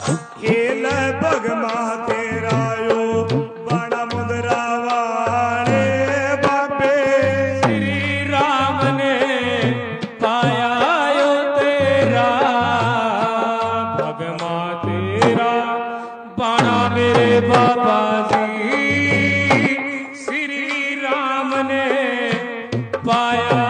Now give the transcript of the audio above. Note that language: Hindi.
खेल तेरा बड़ा मुदरा वाले श्री राम ने पाया यो तेरा, भगमा तेरा बड़ा मेरे श्री राम ने पाया